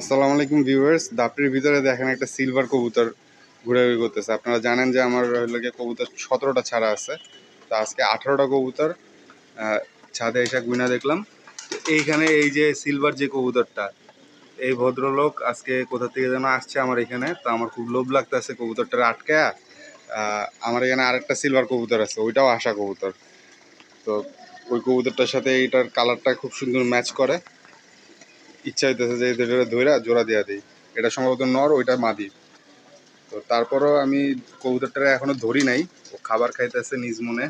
আসসালামু আলাইকুম ভিউয়ার্স দাপড়ির ভিতরে দেখেন একটা সিলভার কবুতর ঘুরাঘুরি করতেছে আপনারা জানেন যে আমার গিয়ে কবুতর সতেরোটা ছাড়া আছে। তো আজকে আঠারোটা কবুতর ছাদে এসে গুইনা দেখলাম। এইখানে এই যে সিলভার যে কবুতরটা এই ভদ্রলোক আজকে কোথা থেকে যেন আসছে আমার এখানে তো আমার খুব লোভ লাগতেছে কবুতরটা আটকায়া। আহ, আমার এখানে আরেকটা সিলভার কবুতর আছে ওইটাও আশা কবুতর। তো ওই কবুতরটার সাথে এইটার কালারটা খুব সুন্দর ম্যাচ করে। ইচ্ছা হইতেছে যে এটা ধইরা জোড়া দেওয়া দিই। এটা সম্ভবত নর, ওইটা মাদি। তো তারপরও আমি কবুতরটা এখনও ধরি নাই। ও খাবার খাইতেছে নিজ মনে।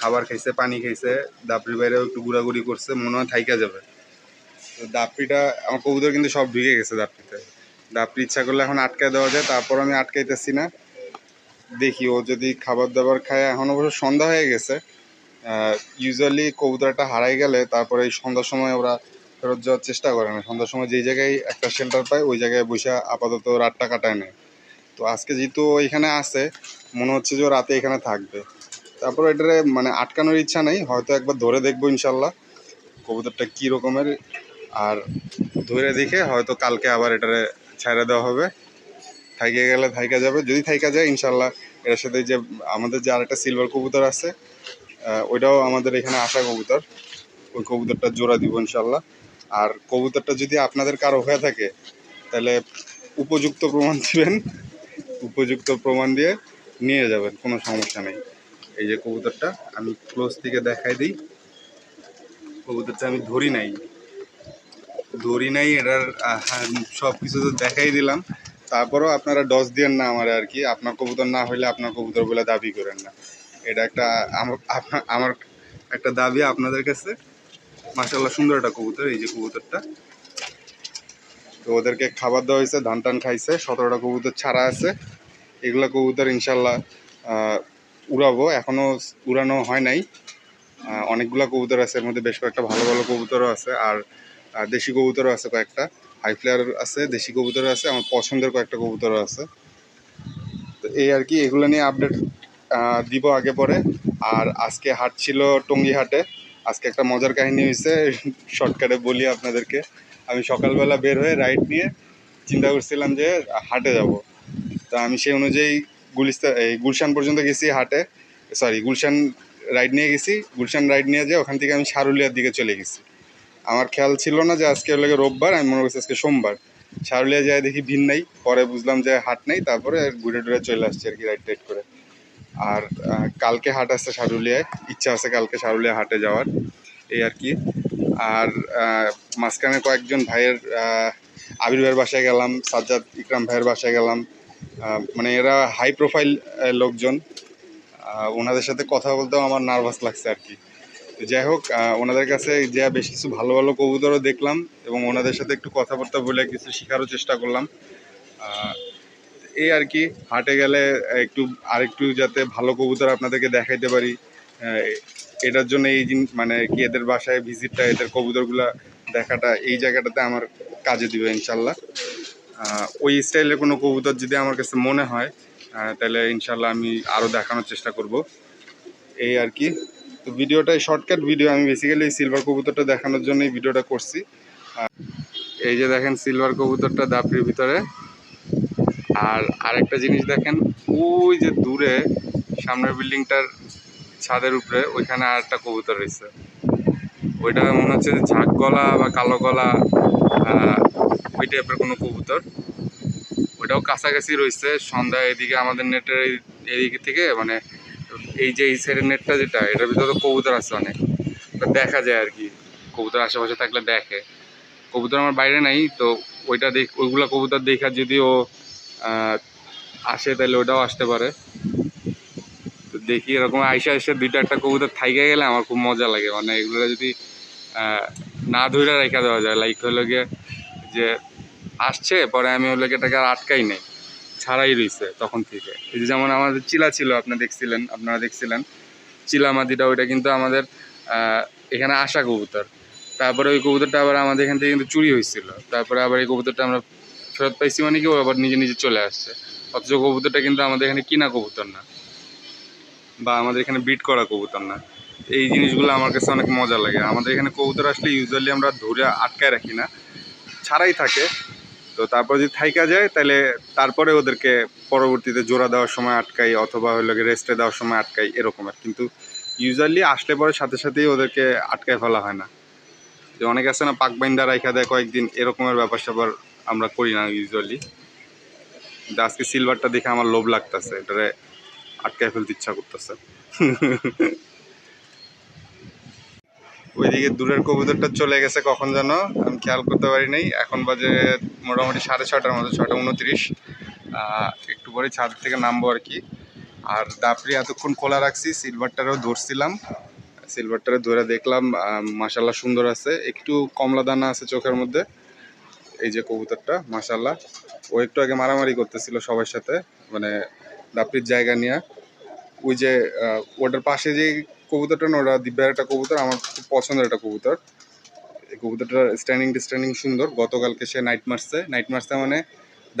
খাবার খাইছে, পানি খাইছে। দাপড়ির বাইরেও একটু ঘোরাঘুরি করছে, মনে হয় থাইকা যাবে। তো দাপড়িটা, আমার কবুতর কিন্তু সব ঢুকে গেছে দাপড়িতে। দাপড়ি ইচ্ছা করলে এখন আটকায় দেওয়া যায়, তারপর আমি আটকাইতেছি না। দেখি, ও যদি খাবার দাবার খায়, এখন অবশ্য সন্ধ্যা হয়ে গেছে। ইউজুয়ালি কবুতরটা হারাই গেলে, তারপরে এই সন্ধ্যার সময় ওরা ফেরত যাওয়ার চেষ্টা করে না। সন্ধ্যার সময় যেই জায়গায় একটা শেল্টার পায়, ওই জায়গায় বসে আপাতত রাতটা কাটায় নেয়। তো আজকে যেহেতু এখানে আছে, মনে হচ্ছে যে রাতে এখানে থাকবে। তারপর এটারে মানে আটকানোর ইচ্ছা নেই, হয়তো একবার ধরে দেখব ইনশাল্লাহ কবুতরটা কী রকমের। আর ধরে দেখে হয়তো কালকে আবার এটারে ছেড়ে দেওয়া হবে। থাইকে গেলে থাইকা যাবে। যদি থাইকা যায়, ইনশাল্লাহ এর সাথে যে আমাদের যে আরেকটা সিলভার কবুতর আছে ওইটাও আমাদের এখানে আসা কবুতর। ওই কবুতরটা জোড়া দিব ইনশাল্লাহ। আর কবুতরটা যদি আপনাদের কারও হয়ে থাকে, তাহলে উপযুক্ত প্রমাণ দিবেন। উপযুক্ত প্রমাণ দিয়ে নিয়ে যাবেন, কোনো সমস্যা নেই। এই যে কবুতরটা, আমি ক্লোজ থেকে দেখাই দিই। কবুতরটা আমি ধরি নাই। ধরি নাই, এটার সব কিছু তো দেখাই দিলাম। তারপরেও আপনারা ডস দিয়েন না আমার আর কি। আপনার কবুতর না হইলে আপনার কবুতর বলে দাবি করেন না। এটা একটা আমার একটা দাবি আপনাদের কাছে। মাসাল্লাহ সুন্দর একটা কবুতর, এই যে কবুতরটা। তো ওদেরকে খাবার দেওয়া হয়েছে ধান টান খাইছে, সতেরোটা কবুতর ছাড়া আছে। এগুলো কবুতর ইনশাল্লাহ উড়াবো। এখনও উড়ানো হয় নাই। অনেকগুলো কবুতর আছে, এর মধ্যে বেশ কয়েকটা ভালো ভালো কবুতরও আছে, আর দেশি কবুতরও আছে কয়েকটা। হাই ফ্লেয়ার আছে, দেশি কবুতরও আছে, আমার পছন্দের কয়েকটা কবুতরও আছে। তো এই আর কি, এগুলো নিয়ে আপডেট দিব আগে পরে। আর আজকে হাট ছিল টঙ্গি হাটে। আজকে একটা মজার কাহিনী হয়েছে শর্টকাটে বলি আপনাদেরকে। আমি সকালবেলা বের হয়ে রাইড নিয়ে চিন্তা করছিলাম যে হাটে যাব। তা আমি সেই অনুযায়ী গুলিস্তা, এই গুলশান পর্যন্ত গেছি হাটে। সরি গুলশান রাইড নিয়ে গেছি। গুলশান রাইড নিয়ে যেয়ে ওখান থেকে আমি সারুলিয়ার দিকে চলে গেছি। আমার খেয়াল ছিল না যে আজকে হলো গিয়ে রোববার, আমি মনে করছি আজকে সোমবার। সারুলিয়া যায় দেখি ভিড় নেই, পরে বুঝলাম যে হাট নেই, তারপরে ঘুরে টুরে চলে আসছি আর কি রাইড টাইড করে। আর কালকে হাট আসছে সারুলিয়ায়। ইচ্ছা আছে কালকে সারুলিয়া হাটে যাওয়ার, এই আর কি। আর মাঝখানে কয়েকজন ভাইয়ের আবির ভাইয়ের বাসায় গেলাম, সাজ্জাদ ইকরাম ভাইয়ের বাসায় গেলাম। মানে এরা হাই প্রোফাইল লোকজন। ওনাদের সাথে কথা বলতেও আমার নার্ভাস লাগছে আর কি। যাই হোক ওনাদের কাছে যা বেশ কিছু ভালো ভালো কবুতরও দেখলাম এবং ওনাদের সাথে একটু কথাবার্তা বলে কিছু শেখারও চেষ্টা করলাম। এই আর কি, হাটে গেলে একটু, আরেকটু যাতে ভালো কবুতর আপনাদেরকে দেখাইতে পারি। এটার জন্য এই জিনিস মানে কি এদের বাসায় ভিজিটটা এদের কবুতরগুলা দেখাটা, এই জায়গাটাতে আমার কাজে দিবে ইনশাল্লাহ। ওই স্টাইলের কোনো কবুতর যদি আমার কাছে মনে হয় তাহলে ইনশাল্লাহ আমি আরও দেখানোর চেষ্টা করব। এই আর কি। তো ভিডিওটা শর্টকাট ভিডিও আমি বেসিক্যালি এই সিলভার কবুতরটা দেখানোর জন্য এই ভিডিওটা করছি। এই যে দেখেন সিলভার কবুতরটা দাপড়ির ভিতরে। আর আরেকটা জিনিস দেখেন, ওই যে দূরে সামনের বিল্ডিংটার ছাদের উপরে, ওইখানে আর একটা কবুতর রয়েছে। ওইটা মনে হচ্ছে যে ঝাঁক গলা বা কালো গলা ওই টাইপের কোনো কবুতর। ওইটাও কাছাকাছি রয়েছে। সন্ধ্যা এদিকে আমাদের নেটের এদিকে থেকে মানে এই যে এই সাইডের নেটটা যেটা, এটার ভিতরে তো কবুতর আছে অনেক। দেখা যায় আর কি। কবুতর আশেপাশে থাকলে দেখে। কবুতর আমার বাইরে নাই, তো ওইটা দেখ, ওইগুলো কবুতর দেখা যদি ও আসে, তাহলে ওটাও আসতে পারে। তো দেখি এরকম আইসা আইসে দুইটা একটা কবুতর থাইকে গেলে আমার খুব মজা লাগে। মানে এগুলো যদি না ধরে রেখা দেওয়া যায়। লাইক হলো গিয়ে যে আসছে, পরে আমি হলো গিয়ে এটাকে আর আটকাই নাই। ছাড়াই রইছে তখন থেকে। এই যে যেমন আমাদের চিলা ছিল, আপনি দেখছিলেন, আপনারা দেখছিলেন। চিলা মাদিটা ওইটা কিন্তু আমাদের এখানে আসা কবুতর। তারপরে ওই কবুতরটা আবার আমাদের এখান থেকে কিন্তু চুরি হয়েছিল। তারপরে আবার এই কবুতরটা আমরা ফেরত পাইছি মানে কি, ও আবার নিজে নিজে চলে আসছে। অথচ কবুতরটা কিন্তু আমাদের এখানে কিনা কবুতর না। বা আমাদের এখানে বিট করা কবুতর না। এই জিনিসগুলো আমার কাছে অনেক মজা লাগে। আমাদের এখানে কবুতর আসলে ইউজুয়ালি আমরা ধরে আটকায় রাখি না। ছাড়াই থাকে। তো তারপর যদি থাইকা যায়, তাহলে তারপরে ওদেরকে পরবর্তীতে জোড়া দেওয়ার সময় আটকাই, অথবা হলো রেস্টে দেওয়ার সময় আটকাই, এরকম আর। কিন্তু ইউজুয়ালি আসলে পরে সাথে সাথেই ওদেরকে আটকায় ফেলা হয় না। যে অনেক আছে না, পাক বাইন্দা রাইখা দেয় কয়েকদিন, এরকমের ব্যাপার স্যাপার আমরা করি না ইউজুয়ালি আজকে সিলভারটা দেখে আমার লোভ লাগতেছে, এটারে আটকায় ফেলতে ইচ্ছা করতেছে। ওইদিকে দূরের কবুতরটা চলে গেছে কখন যেন আমি খেয়াল করতে পারি নাই। এখন বাজে মোটামুটি সাড়ে ছটার মতো ছটা উনত্রিশ। একটু পরে ছাদ থেকে নামবো আর কি। আর দাপড়ি এতক্ষণ খোলা রাখছি সিলভারটারও ধরছিলাম। সিলভারটারে ধরে দেখলাম মাসাল্লাহ সুন্দর আছে। একটু কমলা দানা আছে চোখের মধ্যে। এই যে কবুতরটা মাসাল্লাহ ও একটু আগে মারামারি করতেছিল সবার সাথে মানে দাপড়ির জায়গা নিয়ে। ওই যে ওটার পাশে যে কবুতরটা না, ওটা দিব্যার একটা কবুতর, আমার খুব পছন্দের একটা কবুতর। এই কবুতরটার স্ট্যান্ডিং স্ট্যান্ডিং সুন্দর। গতকালকে সে নাইট মারছে। নাইট মারছে মানে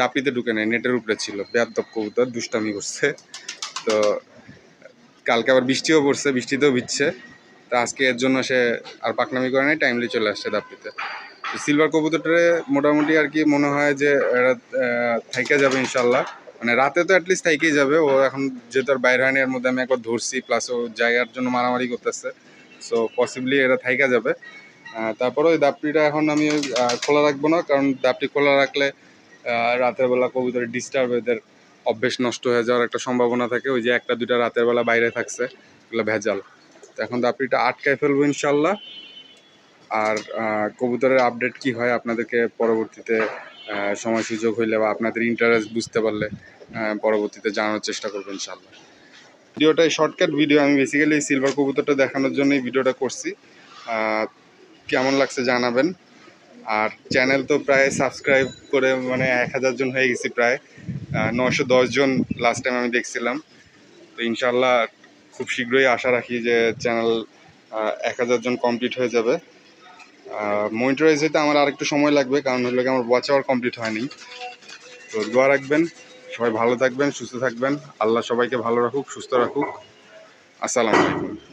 দাপিতে ঢুকে নেয়, নেটের উপরে ছিল। বেয়াদব কবুতর, দুষ্টামি করছে। তো কালকে আবার বৃষ্টিও পড়ছে, বৃষ্টিতেও ভিজছে। তা আজকে এর জন্য সে আর পাকনামি করে নাই টাইমলি চলে আসছে দাপিতে সিলভার কবুতরটারে মোটামুটি আর কি মনে হয় যে থাইকা যাবে ইনশাল্লাহ মানে রাতে তো অ্যাটলিস্ট থাইকেই যাবে, ও এখন যেহেতু আর বাইরে হয়নি, এর মধ্যে আমি একবার ধরছি প্লাস ও জায়গার জন্য মারামারি করতেছে। সো পসিবলি এরা থাইকা যাবে। তারপরে ওই দাপটিটা এখন আমি খোলা রাখব না, কারণ দাপটি খোলা রাখলে রাতের বেলা কবুতরের ডিস্টার্ব এদের অভ্যেস নষ্ট হয়ে যাওয়ার একটা সম্ভাবনা থাকে। ওই যে একটা, দুইটা রাতের বেলা বাইরে থাকছে, এগুলো ভেজাল। তো এখন দাপটিটা আটকায় ফেলব ইনশাল্লাহ আর কবুতরের আপডেট কি হয় আপনাদেরকে পরবর্তীতে সময় সুযোগ হইলে বা আপনাদের ইন্টারেস্ট বুঝতে পারলে পরবর্তীতে জানানোর চেষ্টা করব ইনশাল্লাহ ভিডিওটা শর্টকাট ভিডিও আমি বেসিক্যালি সিলভার কবুতরটা দেখানোর জন্য এই ভিডিওটা করছি। কেমন লাগছে জানাবেন। আর চ্যানেল তো প্রায় সাবস্ক্রাইব করে মানে এক হাজার জন হয়ে গেছি প্রায়। নশো জন লাস্ট টাইম আমি দেখছিলাম। তো ইনশাল্লাহ খুব শীঘ্রই আশা রাখি যে চ্যানেল এক হাজার জন কমপ্লিট হয়ে যাবে। মনিটরাইজ হইতে আমার আর একটু সময় লাগবে, কারণ হলো আমার ওয়াচ আওয়ার কমপ্লিট হয়নি। তো দোয়া রাখবেন, সবাই ভালো থাকবেন, সুস্থ থাকবেন। আল্লাহ সবাইকে ভালো রাখুক, সুস্থ রাখুক। আসসালামু আলাইকুম।